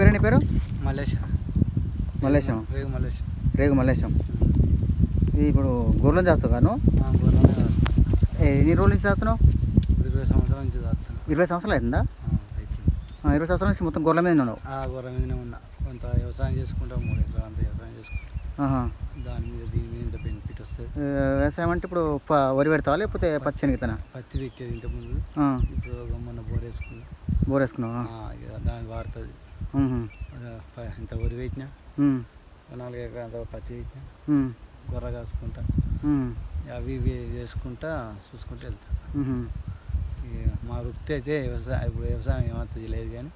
పేరు నీ పేరు? మలేషియా మల్లేశం. రేగు మలేషియా రేగు మల్లేశం. ఇది ఇప్పుడు గొర్రెలు చేస్తాను ఎన్ని రోజుల నుంచి చేస్తున్నావు ఇరవై సంవత్సరాల నుంచి తాగుతాను ఇరవై సంవత్సరాలు అవుతుందా ఆ, ఇరవై సంవత్సరాల నుంచి మొత్తం గొర్రెల మీద ఉన్నావు? ఆ గొర్రె మీదనే ఉన్నా. కొంత వ్యవసాయం చేసుకుంటాం మూడు ఎకరాలు అంతా వ్యవసాయం చేసుకుంటాం. దాని మీద దీని మీద ఇంత బెనిఫిట్ వస్తుంది వ్యవసాయం అంటే ఇప్పుడు వరి పెడతావా లేకపోతే పచ్చి శనగతనా? పత్తి పెట్టేది ఇంతకుముందు. ఇప్పుడు మొన్న బోర్ వేసుకున్నా. బోర్ వేసుకున్నావా? దాన్ని వాడుతుంది. ఇంత వరి పెట్టినా నాలుగు ఎకరాలు అంత పత్తి పెట్టినా గొర్ర కాసుకుంటా. అవి ఇవి చేసుకుంటా చూసుకుంటూ వెళ్తా. మా వృత్తి అయితే వ్యవసాయం ఇప్పుడు వ్యవసాయం ఏమంతది లేదు కానీ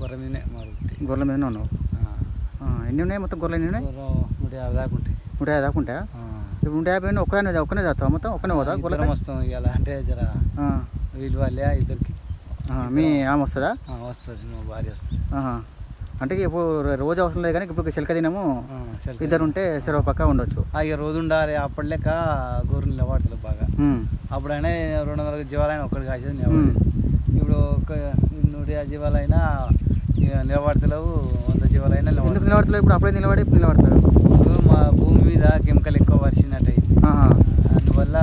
గొర్రె మీదనే మా వృత్తి. గొర్రెల మీదనే ఉన్నావు? ఎన్ని ఉన్నాయి మొత్తం గొర్రెలు ఎన్ని ఉన్నాయి? నూట యాభై దాకా ఉంటాయి. నూట యాభై దాకా ఉంటాయా. ఇప్పుడు నూట యాభై ఒక్కనే ఒక్కనే చేస్తావా మొత్తం? ఒక్కనే పోదా గొర్రెలు? వస్తాం ఇవాళ అంటే జర వీళ్ళు వాళ్ళే ఇద్దరికి? మీ ఆమె వస్తుందా? వస్తుంది మా భార్య వస్తుంది. అంటే ఇప్పుడు రోజు అవసరం లేదు కానీ ఇప్పుడు చిలక దినము ఇద్దరు ఉంటే సెలవు పక్క ఉండొచ్చు. ఇక రోజు ఉండాలి. అప్పటి లెక్క గొర్రెలు నిలబడతలు బాగా. అప్పుడైనా రెండు వందల జీవాలైనా ఒక్కడికి కాసేది ఇప్పుడు ఒక నూట యాభై జీవాలైనా నిలబడతలేవు వంద జీవాలైనా ఎందుకు నిలబడతలేవు? ఇప్పుడు అప్పుడే నిలబడి ఇప్పుడు నిలబడతారు? మా భూమి మీద కెమికల్ ఎక్కువ అయింది ఆహా, అందువల్ల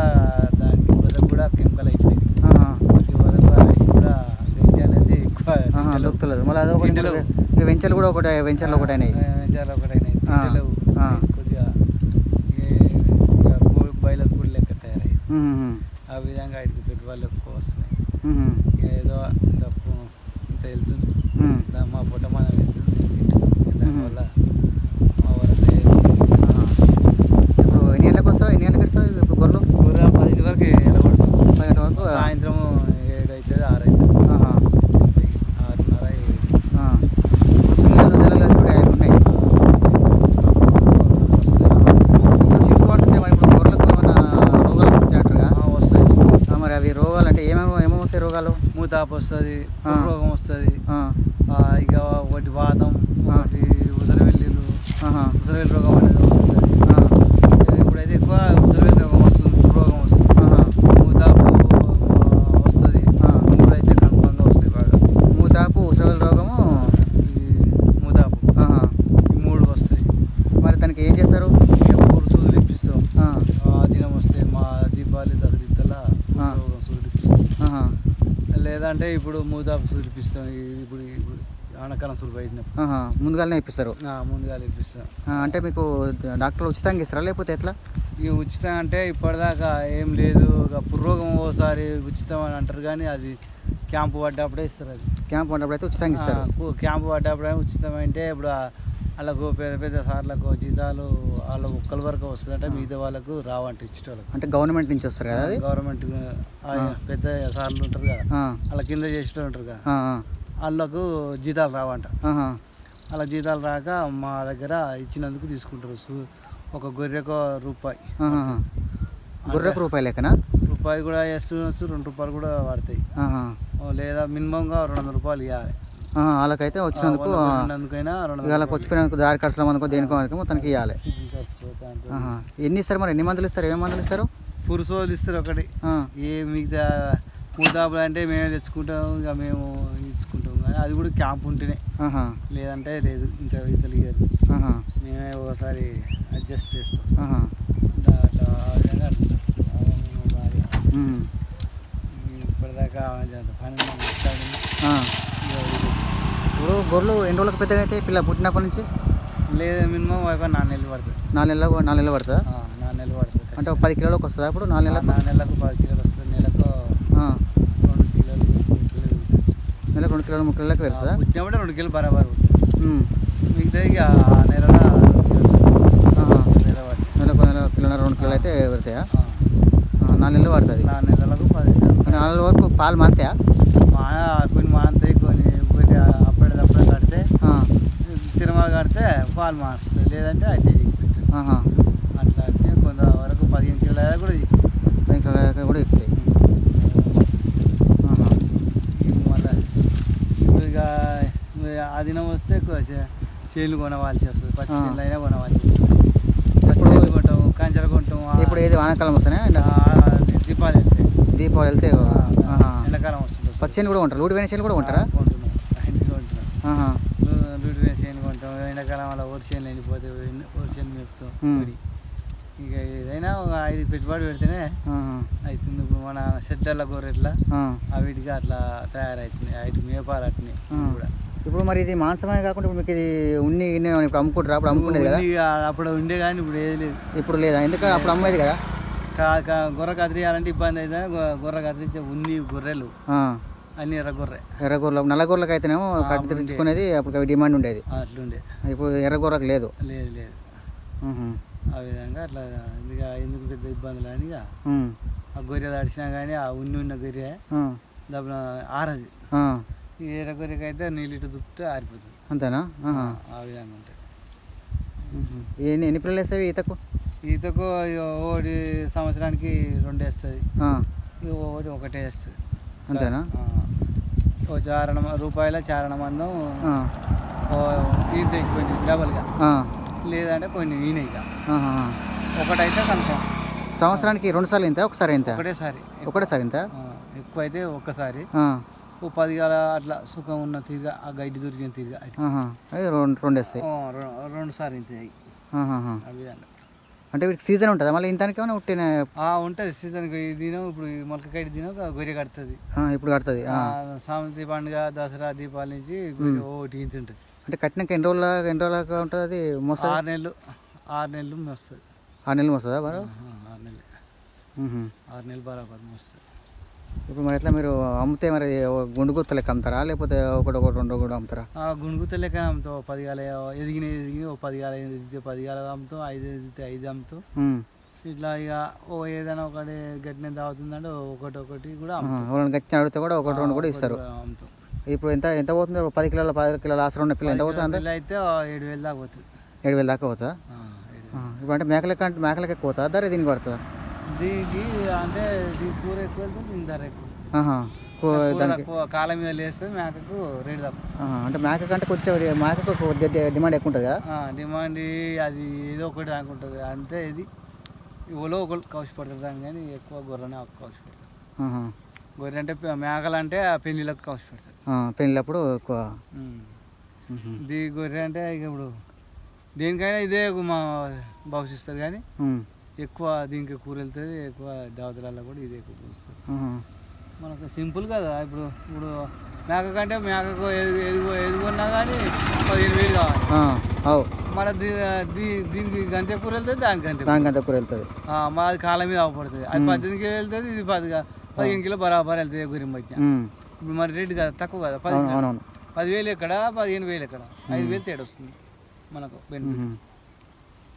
దానికి కూడా కెమికల్ అయిపోయింది ఆహా, వాటి వల్ల ఇది కూడా గడ్డి అనేది ఎక్కువ ఆహా, తింటలేవు. దొరుకుతలేదు మళ్ళీ తింటలేవు. ఇక వెంచర్లు కూడా ఒకటి వెంచర్లు ఒకటి అయినాయి ఆ, తింటలేవు. ఆ. కొద్దిగా బయలు కూడా లెక్క తయారయ్యాయి. ఆ విధంగా వాటికి పెట్టుబడులు ఎక్కువ వస్తున్నాయి. ఏదో ఇంత పు- ఇంత వెళ్తుంది మా పుట్ట మనం వెళ్తుంది. దానివల్ల మా వరకు ఆహా. ఇప్పుడు ఎన్ని గంటలకు వస్తావు? ఎన్ని గంటలకు ఇస్తావు? ఇప్పుడు గొర్రెలు పదింటి వరకు సాయంత్రం ఏడు అవుతుంది ఆరు అవుతుంది ఆహా, ఆరున్నర ఏడు ఆ. ఇప్పుడు పిల్లలు జల్లలు కలిసి కూడా యాభై ఉన్నాయి ఇప్పుడు సిగ్గు పడుతుంది మరి ఇప్పుడు గొర్రెలకు ఏమైనా రోగాలు వస్తాయి అంటారుగా వస్తాయి వస్తాయి ఆ, మరి అవి రోగాలు అంటే ఏమేమి ఏమేమి వస్తాయి మూతాపు వస్తుంది. రోగం వస్తుంది ఆ, ఇక ఒకటి వాతం ఆ. ఒకటి ఉదరవెల్లిలు ఆహా, ఉదరవెల్లి రోగం అనేది ఒకటి ఉంటుంది. ఆ, ఇప్పుడైతే ఎక్కువ ఉదరవెల్లి రోగం వస్తుంది రోగం వస్తుంది ఆహా. మూతాపు వస్తుంది ఆ. ఇప్పుడైతే కన్ఫామ్గా వస్తాయి బాగా మూతాపు ఉసరవెల రోగము ఈ మూతాపు ఆహా. ఈ మూడు వస్తాయి మరి దానికి ఏం చేస్తారు ఇక మూడు సూదులు ఇప్పిస్తాం ఆ, ఆ దినం వస్తే మా దీపావళి దసరా ఇత్తల ఆ. రోగం సూదులు ఇప్పిస్తాం ఆహా, లేదంటే ఇప్పుడు ఇప్పిస్తాం ఈ- ఇప్పుడు ఇప్పుడు ఆనకాలం సూదులు బయటినప్పుడు. ఆహా. ముందుగానే ఇప్పిస్తారు. ఆ, ముందుగా ఇప్పిస్తాం. అంటే మీకు డాక్టర్ ఉచితంగా ఇస్తారా లేకపోతే ఎట్లా? ఈ ఉచితం అంటే ఇప్పటిదాకా ఏం లేదు. ఇక పుర్రోగం ఓసారి ఉచితం అని అంటారు కానీ అది క్యాంపు పడ్డప్పుడే ఇస్తారు అది. క్యాంప్ ఉన్నప్పుడు అయితే ఉచితంగా ఇస్తారు. క్యాంపు పడ్డప్పుడే ఉచితం అంటే ఇప్పుడు వాళ్ళకు పెద్ద పెద్ద సార్లకు జీతాలు వాళ్ళ ఒక్కల వరకు వస్తుందంటే మిగతా వాళ్ళకు రావంట ఇచ్చేటోళ్ళకు. అంటే గవర్నమెంట్ నుంచి వస్తారు కదా అది? గవర్నమెంట్. పెద్ద సార్లు ఉంటారు కదా. వాళ్ళ కింద చేసేటోళ్ళు ఉంటారు కదా. వాళ్ళకు జీతాలు రావంట. అలా జీతాలు రాక మా దగ్గర ఇచ్చినందుకు తీసుకుంటారు. ఒక గొర్రెకు రూపాయి. గొర్రెకు రూపాయలు లెక్కన? రూపాయి కూడా వేస్తుండొచ్చు రెండు రూపాయలు కూడా పడతాయి. లేదా మినిమంగా రెండు వందల రూపాయలు ఇవ్వాలి వాళ్ళకైతే వచ్చినందుకు ఇక వాళ్ళకి వచ్చిపోయినందుకు దారి ఖర్చుల మందుకో దేనికో మనకి మొత్తానికి ఇవ్వాలి. ఎన్ని ఇస్తారు మరి? ఎన్ని మందులు ఇస్తారు? ఏమేమి మందులు ఇస్తారు? పురుసోలు ఇస్తారు ఒకటి. ఏ మిగతా మూతాపులు అంటే మేమే తెచ్చుకుంటాం ఇక మేము ఇచ్చుకుంటాం. కానీ అది కూడా క్యాంప్ ఉంటేనే. లేదంటే లేదు ఇంత ఇతలు ఇయ్యరు. మేమే ఒకసారి అడ్జస్ట్ చేస్తాం. ఇప్పటిదాకా పని మాట్లాడింది. ఆ. ఇక ఇది. ఇప్పుడు గొర్రెలు ఎన్ని రోజులకు పెద్దగా అయితే పిల్ల పుట్టినప్పటి నుంచి? లేదు మినిమం ఒక నాలుగు నెలలు పడుతుంది. నాలుగు నెలలు నాలుగు నెలలు పడుతుందా? నాలుగు నెలలు పడుతుంది. అంటే ఒక పది కిలోలకు వస్తుందా అప్పుడు నాలుగు నెలలకు? నాలుగు నెలలకు పది కిలోలు వస్తుంది. నెలకు రెండు కిలోలు. నెలకు రెండు కిలోలు మూడు కిలోలకు పెడుతుందా పుట్టినప్పుడే రెండు కిలోలు బరాబర్. మిగతా ఇక నెల పడుతుంది. నెలకు నెల కిలోన్నర రెండు కిలోలు అయితే పెడతాయా? నాలుగు నెలలు పడుతుంది. నాలుగు నెలలకు పది నాలుగు నెలల వరకు పాలు మారుతాయా మా కొన్ని మానతాయి కొన్ని కొన్ని అప్పటిదప్పుడే కడితే ఆ, కడితే పాలు మారుస్తుంది లేదంటే అట్టే. అట్లా అంటే కొంతవరకు పదిహేను కిలోల దాకా కూడా దిగుతుంది. పది కిలోలకు కూడా ఎక్కుతాయి. మళ్ళీ ఇప్పుడు ఇక ఆ దినం వస్తే చేనులు కొనవాల్సి వస్తుంది పచ్చి ఆ. చేనులు అయినా కొనవాల్సి వస్తుంది. పచ్చి ఇప్పుడు- చేనులు కొంటాం కంచెలు కొంటాం ఆ- ఇప్పుడు ఏది వానాకాలం వస్తానే ఆ, దీపాలు వెళ్తాయి దీపావళి వెళ్తే. ఎండాకాలం వస్తుంది పచ్చేని కూడా ఉంటారు లూడి వేసిన కూడా ఉంటారా ఎండాకాలం అలా వర్షాలు ఎండిపోతే వర్షాలు మేపుతాం ఉమ్. వరి. ఇక ఏదైనా ఒక ఐదు పెట్టుబడి పెడితేనే. అవుతుంది ఇప్పుడు మన గొర్రెట్లా ఆ. అవిటికి అట్లా తయారవుతున్నాయి వాటి మేపాలు అట్నే. కూడా. ఇప్పుడు మరి ఇది మాంసమే కాకుండా ఇప్పుడు మీకు ఇది ఉన్ని ఇప్పుడు అమ్ముకుంటారా? అప్పుడు అమ్ముకునేది కదా? అప్పుడు ఉండే కానీ ఇప్పుడు ఏది లేదు. ఇప్పుడు లేదా? ఎందుకంటే అప్పుడు అమ్మేది కదా? గొర్రె కత్తిరియాలంటే ఇబ్బంది అయితే గొ- గొర్రె కత్తిరించే ఉన్ని గొర్రెలు. అన్ని ఎర్ర గొర్రె ఎర్రగొర్రెలకు నల్లగొర్రెలకు అయితేనేమో కట్టి అప్పుడు తెచ్చుకునేది అప్పుడు అవి డిమాండ్ ఉండేది. అట్లుండే. ఇప్పుడు ఎర్రగొర్రకు లేదు. లేదు లేదు. ఆ విధంగా అట్లా ఇక ఎందుకు పెద్ద ఇబ్బందులు అని ఇక. ఆ గొర్రె తడిచినా కానీ ఆ ఉన్ని ఉన్న గొర్రె. దబ్బున ఆరది. ఎర్ర గొర్రెకి అయితే నీళ్ళు దుప్పితే ఆరిపోతుంది. అంతేనా. ఆ విధంగా ఉహు. ఎన్ని ఎన్ని పిల్లలు వేస్తాయి ఈతకు? ఈతకు ఒకటి సంవత్సరానికి రెండు వేస్తుంది ఒకటి ఒకటే వేస్తుంది. అంతేనా? చారణ రూపాయల చారణ మందం ఆ. ఓ ఈత కొంచెం డబల్గా. లేదంటే కొన్ని ఆహా. ఒకటైతే కన్ఫామ్ సంవత్సరానికి రెండు సార్లు ఇంత ఒకసారి ఇంత ఒకటేసారి ఒకటేసారి ఇంత ఎక్కువ అయితే ఒక్కసారి. ఓ పది కాల అట్లా సుఖం ఉన్న తీరుగా ఆ గడ్డి దొరికిన తీరుగా. అవి రెండు రెండు వేస్తాయి రెండు సార్లు ఇంత ఆహాహా. అంటే వీటికి సీజన్ ఉంటుందా? మళ్ళీ ఇంతానికి ఏమైనా ఉట్టిన ఉంటుంది. సీజన్కి ఈ దినం ఇప్పుడు మొలకకాయ దినం గొర్రె కడుతుంది. ఇప్పుడు కడుతుంది. సామంతి పండుగ దసరా దీపావళి నుంచి ఒకటి ఇంత ఉంటుంది అంటే కట్టినాక ఎన్ని రోజుల ఎన్ని రోజులకి ఉంటుంది అది? మోస్తుంది? ఆరు నెలలు ఆరు నెలలు వస్తుంది ఆరు నెలలు మోస్తుందా మరి ఆరు నెలలు. ఆరు నెలలు బరాబర్ వస్తుంది ఇప్పుడు మరి ఎట్లా మీరు అమ్మితే మరి గుండు గుత్త లెక్క అమ్ముతారా? లేకపోతే ఒకటి ఒకటి రెండు కూడా అమ్ముతారా? గుణగుత లెక్క అమ్ముతాం. ఓ పది గాల ఎదిగిన ఎదిగిన ఓ పది గాల ఎదిగితే పది గాల అమ్ముతాం ఐదు ఎదిగితే ఐదు అమ్ముతాం. ఇట్లా ఇక ఓ ఏదైనా ఒకటి గట్టిన దావుతుందంటే ఒకటి ఒకటి కూడా గచ్చిన అడిగితే కూడా ఒకటి రెండు కూడా ఇస్తారు. అమ్ముతాం. ఇప్పుడు ఎంత ఎంత పోతుంది? పది కిలోల పది కిలోల ఆసరం ఉన్న పిల్ల ఎంత పోతుంది అయితే ఏడు వేలు దాకా పోతుంది. ఏడు వేలు దాకా పోతుందా? ఇప్పుడు అంటే మేకలెక్క అంటే మేకలకి ఎక్కువ ధర దీనికి పడుతుందా? దీనికి అంటే దీని కూర ఎక్కువ వెళ్తే దీని ధర ఎక్కువ వస్తుంది దానికి కాలం మీద లేస్తే మేకకు రేటు తక్కువ. అంటే మేక కంటే కొంచెం మేకకు డిమాండ్ ఎక్కువ ఉంటుంది డిమాండ్ అది ఏదో ఒకటి అనుకుంటుంది అంతే ఇది ఇవలో ఒకరు కౌసి పడుతుంది దాని కానీ ఎక్కువ గొర్రెనే కౌసి పడుతుంది ఆహా. గొర్రె అంటే మేకలు అంటే ఆ పెళ్ళిళ్ళకు కౌసి పెడతారు ఆ, పెళ్ళినప్పుడు ఎక్కువ. ఇది గొర్రె అంటే ఇక ఇప్పుడు దేనికైనా ఇదే మా భవిష్యత్తు కానీ. ఎక్కువ దీనికి కూర వెళ్తుంది ఎక్కువ దావతలలో కూడా ఇదే ఎక్కువ పూస్తుంది. మనకు సింపుల్ కదా ఇప్పుడు ఇప్పుడు మేక కంటే మేకకు ఎదుగు ఎదుగు ఎదుగున్నా కానీ పదిహేను వేలు కావాలి. మన దీ దీ- దీనికి గంటే కూర వెళ్తుంది దానికి గంటే దానికి అంత కూర వెళ్తుంది మాది కాలం మీద అవపడుతుంది అది పద్దెనిమిది కిలో వెళ్తుంది ఇది పది పదిహేను కిలో బరాబర్ వెళ్తుంది గురి మధ్య. ఇప్పుడు మరి రేటు కదా తక్కువ కదా పది పదివేలు ఎక్కడ పదిహేను వేలు ఎక్కడ? ఐదు వేలు తేడా వస్తుంది మనకు బెనిఫిట్.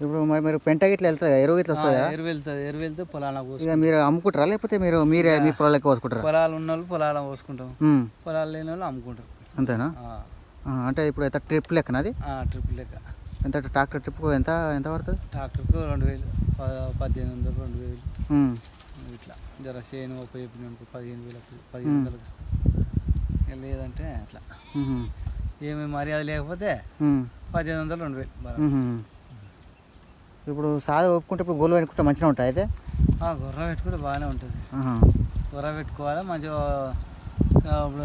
ఇప్పుడు మరి మీరు పెంట గిట్ల వెళ్తుంది? ఎరువు గిట్ల వస్తుంది? ఎరువు వెళ్తుంది ఎరువు వెళ్తే పొలాల ఇక మీరు అమ్ముకుంటారా? లేకపోతే మీరు మీరే మీ పొలాలకి కోసుకుంటారా పొలాలు ఉన్న వాళ్ళు పొలాల పోసుకుంటాం. ఉమ్. పొలాలు లేని వాళ్ళు అమ్ముకుంటారు. అంతేనా? అంటే ఇప్పుడు ఎంత ట్రిప్ లెక్కన అది? ఆ, ట్రిప్ లెక్క. ఎంత ట్రాక్టర్ ట్రిప్కు ఎంత ఎంత పడుతుంది? ట్రాక్టర్కు రెండు వేలు పద్దెనిమిది వందలు రెండు వేలు. ఇట్లా జర చేను ఒక చెప్పిన పదిహేను వేలకు పదిహేను వందలకు లేదంటే అట్లా. ఏమి మర్యాద లేకపోతే. పదిహేను వందలు రెండు వేలు. ఇప్పుడు సాదా ఒప్పుకుంటే ఇప్పుడు గోలు పెట్టుకుంటే మంచిగా ఉంటాయి అయితే గుర్ర పెట్టుకుంటే బాగానే ఉంటుంది. గుర్ర పెట్టుకోవాలి మంచిగా ఇప్పుడు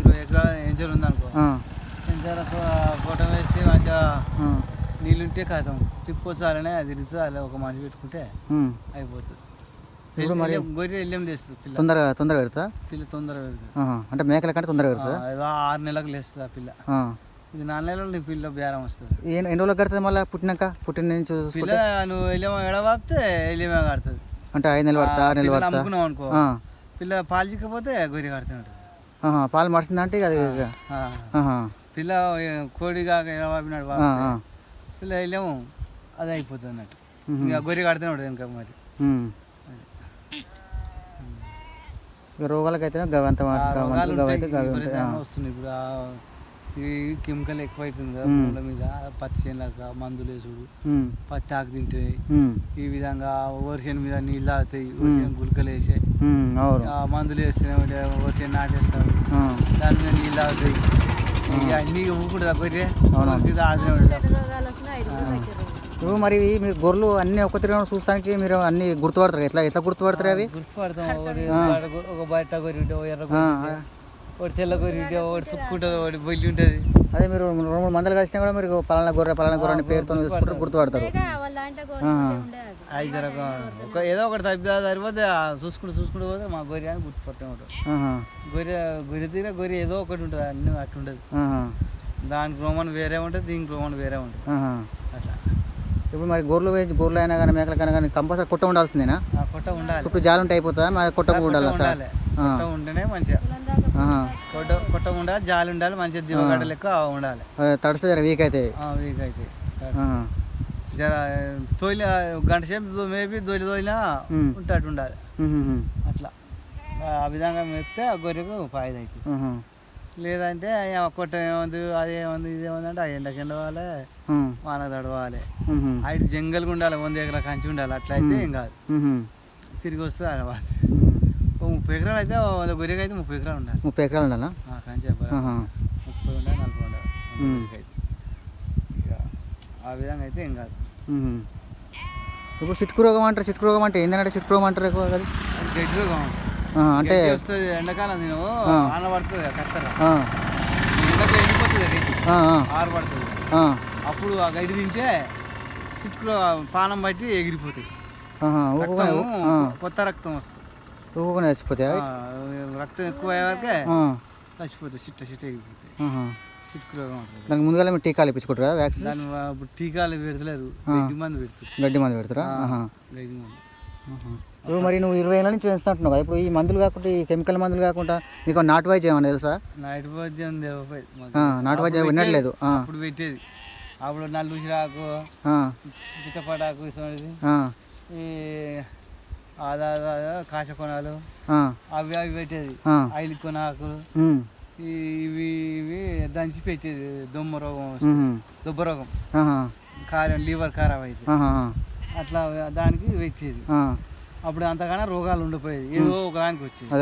ఇరవై ఎకరాల ఎంజర్ ఉందనుకో. ఎంజర్ ఫోటో వేసి మంచిగా. నీళ్ళుంటే కాదాం తిప్పొచ్చాలనే అది తిరుగుతుంది అలా ఒక మనిషి పెట్టుకుంటే. అయిపోతుంది ఇప్పుడు మరి- గొర్రె ఎల్లెం చేస్తుంది పిల్ల తొందరగా తొందరగా పెడతా పిల్ల తొందరగా పెడుతుంది. అంటే మేకల కంటే తొందరగా పెడుతుందా ఏదో ఆరు నెలలకు లేస్తుంది ఆ పిల్ల. ఇది నాలుగు నెలలు నీకు పిల్ల బేరం వస్తుంది ఎన్ని ఎన్ని రోజులకు కడుతుంది మళ్ళీ పుట్టినాక పుట్టిన నుంచి పిల్ల చూసుకుంటే నువ్వు ఎల్లెమ ఎడవాపితే ఎల్లెమే కడుతుంది అంటే ఐదు నెలలు పడుతుంది ఆరు నెలలు పడుతుందా అమ్ముకున్నావు అనుకో ఆ. పిల్ల పాలు చిక్కపోతే గొర్రె కడుతున్నాడు ఆహా. పాలు మడిచిందంటే ఇక అది. ఆహా. పిల్ల ఏ, కోడిగా ఎడవాపినాడు ఆ, ఆ. పిల్ల వెళ్ళాము అది అయిపోతుంది అన్నట్టు మ్మ్. ఇంకా గొర్రె కడుతున్నాడు ఇంకా మరి. ఇక రోగాలకైతే గవంత ఆ రోగాలు గవ ఉంటాయి, అయితే గవి ఉంటాయి ఆ. విపరీతంగా వస్తున్నాయి ఇప్పుడు ఆ ఈ కెమికల్ ఎక్కువ అవుతుంది కదా మ్మ్. పూల మీద పత్తి చేనులకు మందులు వేసుడు. పత్తి ఆకు తింటాయి ఉమ్. ఈ విధంగా వరిసేను మీద నీళ్ళు తాగుతాయి వరిసేను గులకలు వేసాయి మందులు వేస్తేనే వరిసేను నాటేస్తారు. ఆ. దాని మీద నీళ్ళు తాగుతాయి. అన్నీ అయితే రోగాలు. ఇప్పుడు మరి మీరు గొర్రెలు అన్ని ఒక తిరిగి చూస్తానికి మీరు అన్ని గుర్తుపడతారు ఎట్లా ఎట్లా గుర్తుపడతారు అవి? గుర్తుపడతాం. ఒకటి ఒక బయట ఎర్ర. ఒకటి తెల్ల గొర్రె ఉంటే ఒకటి సుక్కు ఉంటుంది ఒకటి బొల్లి ఉంటుంది. అదే మీరు రెండు మూడు మందలు కలిసినా కూడా మీరు పలానా గొర్రె పలానా గొర్రె అని పేరుతో చూసుకుంటారు గుర్తుపడతారు. ఐదు రకం ఒక ఏదో ఒకటి తప్పిదా సరిపోతే చూసుకుంటూ చూసుకుంటూ పోతే మా గొర్రె అని గుర్తుపడుతూ ఉంటాం ఆహా, గొర్రె గొర్రె తీర గొర్రె ఏదో ఒకటి ఉంటుంది అన్నీ అట్లా ఉండదు. ఆహా, దానికి రోమన్ వేరే ఉంటుంది దీనికి రోమన్ వేరే ఉంటుంది. అట్లా. ఇప్పుడు మరి గొర్రెలు వేసి గొర్రెలు అయినా కానీ మేకలకైనా కానీ కంపల్సరీ కుట్ట ఉండాల్సిందేనా? ఆ కొట్ట ఉండాలి. చుట్టూ జాలు ఉంటే అయిపోతుందా? మరి కొట్ట ఉండాలి సార్? ఉండాలి. కొట్ట ఉంటేనే మంచిగా. కొట్ట కొట్ట ఉండాలి జాలి ఉండాలి మంచిగా దివగడ్డ లెక్క ఉండాలి తడిస్తే జర వీక్ అయితే ఆ, వీక్ అయితే ఆహా. జర తోలి గంట సేపు మేపి దొలి తోలినా. ఉంటాడు ఉండాలి. అట్లా ఆ విధంగా మేపితే ఆ గొర్రెకు ఫాయిదా అవుతుంది. లేదంటే కొట్ట ఏముంది అది ఏముంది ఇది ఏముంది అంటే ఆ ఎండకి ఎండవాలి. వాన తడవాలి. ఐదు జంగల్గా ఉండాలి వంద ఎకరా కంచి ఉండాలి అట్లా అయితే ఏం కాదు. తిరిగి వస్తే అలవాటు ముప్పై ఎకరాలు అయితే వంద గొర్రెకి అయితే ముప్పై ఎకరాలు ఉండాలి. ముప్పై ఎకరాలు ఉండాలా. ముప్పై ఉండాలి నలభై ఉండాలి. ఆ విధంగా అయితే ఏం కాదు. ఇప్పుడు చిట్కు రోగం అంటారు చిట్కు రోగం అంటే ఏంటంటే చిట్కు రోగం అంటారు ఎక్కువ అది. అది గడ్డి రోగం. అంటే వస్తుంది ఎండాకాలం నేను. ఆన పడుతుంది కదా కత్తెర. ఎండకు ఎండిపోతుంది గడ్డి. ఆరు పడుతుంది. అప్పుడు ఆ గడ్డి తింటే చిట్టుకులో పానం బట్టి ఎగిరిపోతాయి. కొత్త రక్తం వస్తుంది. ఊపుకొని చచ్చిపోతాయి రక్తం ఎక్కువ అయ్యే వరకే చచ్చిపోతాయి చిట్ట రోగం ఉంటుంది దానికి ముందుగా మీరు టీకాలు ఇప్పించుకుంటారా వ్యాక్సిన్ దాని ఇప్పుడు టీకాలు పెడతలేరు ఆ. గడ్డి మందు పెడుతుంది గడ్డి మందు పెడతారా. గడ్డి మందు. ఇప్పుడు మరి నువ్వు ఇరవై ఏళ్ళ నుంచి పెంచుతుంటున్నావు కదా ఇప్పుడు ఈ మందులు కాకుండా ఈ కెమికల్ మందులు కాకుండా నీకు నాటు వైద్యం ఏమన్నా తెలుసా? నైట్ వైద్యం నాటు వైద్యం వినట్లేదు. అప్పుడు పెట్టేది. అప్పుడు నల్లు చిరాకు ఆ, చిత్తపటాకు ఇటువంటిది. ఆ, ఈ కాశ కొనాలు అవి అవి పెట్టేది. ఆ. ఐలి కొనాకులు ఇవి ఇవి దంచి పెట్టేది దొమ్మ రోగం దుబ్బ రోగం. కారం లీవర్ ఖరాబ్ అయితే. అట్లా దానికి పెట్టేది. అప్పుడు అంతగానో రోగాలు ఉండిపోయేది. ఏదో ఒక దానికి వచ్చేది.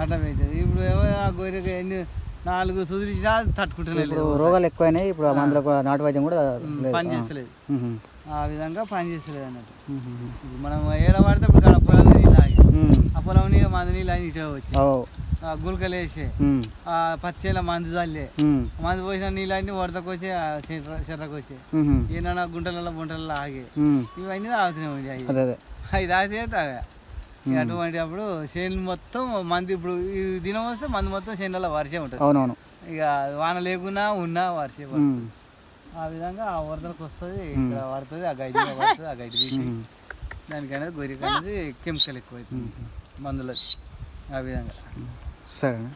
అట్లా పెట్టేది. ఇప్పుడు ఏమో ఆ గొర్రెకి ఎన్ని నాలుగు సుదులు ఇచ్చినా తట్టుకుంటూనే లేదు. రోగాలు ఎక్కువైనాయి ఇప్పుడు ఆ మందులకు కూడా నాటు వైద్యం కూడా పని ఆ. చేస్తలేదు. ఉహు, ఆ విధంగా పని చేస్తలేదు అన్నట్టు. మనం ఏడ పడితే ఇప్పుడు పొలం నీళ్ళు ఆగి ఆ పొలం నీళ్ళు మందు నీళ్ళు అని ఇటే వచ్చి గులకలు వేసే ఆ పచ్చేల మందు చల్లే మందు పోసిన నీళ్ళు అన్ని వరదకు వచ్చి చెర్రకు వచ్చి ఏమన్నా గుంటలలో గుంటలలో ఆగే ఇవన్నీ తాగుతూనే ఉండే అవి. అదే తాగితే తాగా. అటువంటి అప్పుడు చేనులు మొత్తం మంది ఇప్పుడు ఈ దినం వస్తే మంది మొత్తం చేనులలో వర్షం ఉంటుంది. అవునవును. ఇక వాన లేకున్నా ఉన్నా వర్షం ఆ విధంగా ఆ వరదలకు వస్తుంది ఇక్కడ పడుతుంది ఆ గడ్డి పడుతుంది ఆ గడ్డి తీసి ఉమ్. దానికనేది గొర్రెకి అనేది కెమికల్ ఎక్కువ అవుతుంది మందులు ఆ విధంగా. సరేనా?